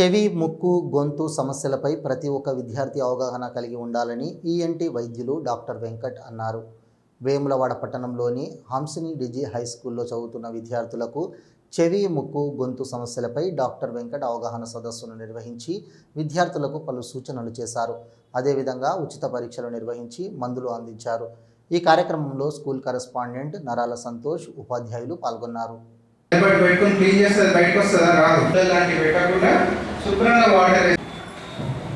చెవి ముక్కు గొంతు సమస్యలపై ప్రతి ఒక్క విద్యార్థి అవగాహన కలిగి ఉండాలని ఈఎన్టీ వైద్యులు డాక్టర్ వెంకట్ అన్నారు. వేములవాడ పట్టణంలోని హంసిని డిజి హై స్కూల్లో చదువుతున్న విద్యార్థులకు చెవి ముక్కు గొంతు సమస్యలపై డాక్టర్ వెంకట్ అవగాహన సదస్సును నిర్వహించి విద్యార్థులకు పలు సూచనలు చేశారు. అదేవిధంగా ఉచిత పరీక్షలు నిర్వహించి మందులు అందించారు. ఈ కార్యక్రమంలో స్కూల్ కరెస్పాండెంట్ నరాల సంతోష్ ఉపాధ్యాయులు పాల్గొన్నారు. క్లీన్ చేస్తే బయటకు వస్తుందా? రాదు. లాంటివి పెట్టకుండా శుభ్రంగా వాటర్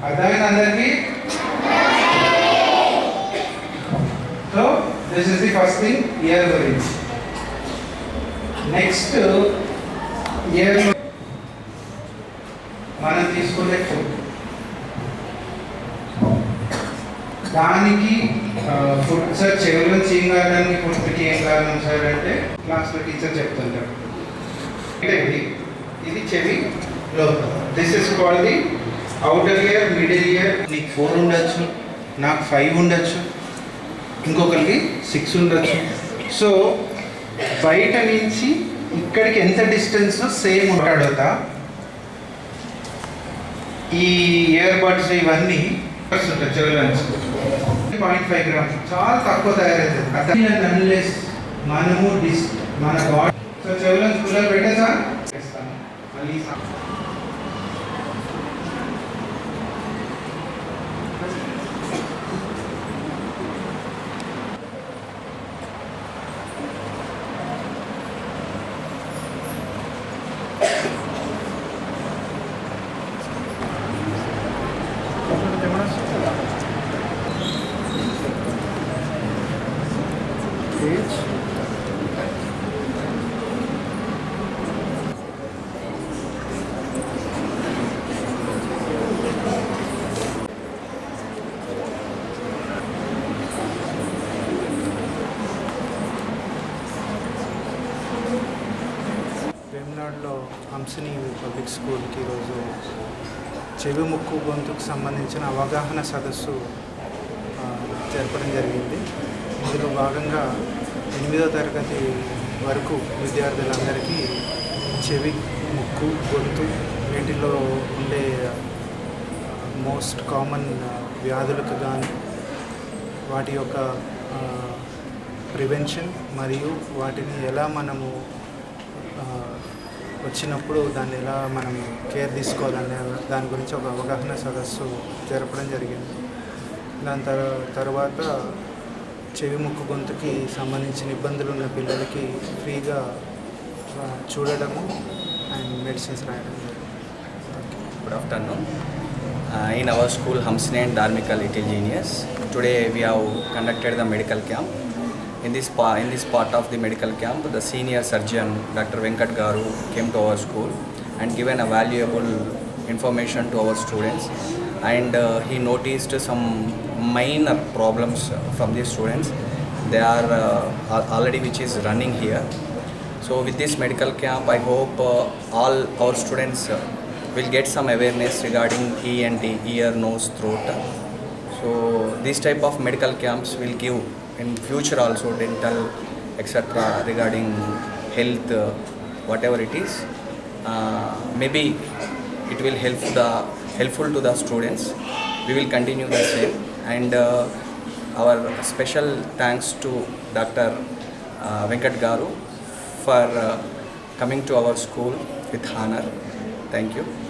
అర్థమైంది అందరికీ. So this is the first thing ear గురించి నెక్స్ట్ ఇయర్ మనం తీసుకునే ఫుడ్ దానికి ఫుడ్ సార్ చెవులను కావడానికి ఫుడ్కి ఏం కారణం సార్ అంటే క్లాస్లో టీచర్ చెప్తుంటారు. ఇది ఇది చెవి. లోపల this is called the outer ear middle ear నీకు ఫోర్ ఉండొచ్చు నాకు ఫైవ్ ఉండొచ్చు ఇంకొకరికి సిక్స్ ఉండొచ్చు. సో బయట నుంచి ఇక్కడికి ఎంత డిస్టెన్స్ సేమ్ ఉంటాడోతా ఈ ఇయర్ బడ్స్ ఇవన్నీ ఉంటుంది చెవుల పాయింట్ ఫైవ్ గ్రామ్స్ చాలా తక్కువ తయారవుతుంది. అన్లెస్ మనము డిస్ మన బాడీ సో చెవులను స్కూల్లో పెట్టేసా It's మళ్ళీ సా- పబ్లిక్ స్కూల్కి ఈరోజు చెవి ముక్కు గొంతుకు సంబంధించిన అవగాహన సదస్సు జరపడం జరిగింది. ఇందులో భాగంగా ఎనిమిదో తరగతి వరకు విద్యార్థులందరికీ చెవి ముక్కు గొంతు వీటిలో ఉండే మోస్ట్ కామన్ వ్యాధులకు కానీ వాటి యొక్క ప్రివెన్షన్ మరియు వాటిని ఎలా మనము వచ్చినప్పుడు దాన్ని ఎలా మనం కేర్ తీసుకోవాలనే దాని గురించి ఒక అవగాహన సదస్సు జరపడం జరిగింది దాని తర్ తర్వాత చెవి ముక్కు గొంతుకి సంబంధించిన ఇబ్బందులు ఉన్న పిల్లలకి ఫ్రీగా చూడడము అండ్ మెడిసిన్స్ రాయడం good afternoon afternoon. Uh, in our school, Hamsine and Dharmika Little Genius, today we have conducted the medical camp. In this, pa- in this part of the medical camp, the senior surgeon, Dr. Venkat Garu, came to our school and given a valuable information to our students. And uh, he noticed some minor problems from the students. They are uh, already which is running here. So with this medical camp, I hope uh, all our students uh, will get some awareness regarding ENT, ear, nose, throat. So this type of medical camps will give in future also dental, etc. regarding health, uh, whatever it is. Uh, maybe it will help the helpful to the students. We will continue the same and uh, our special thanks to Dr. Uh, Venkat Garu for uh, coming to our school with honor. Thank you.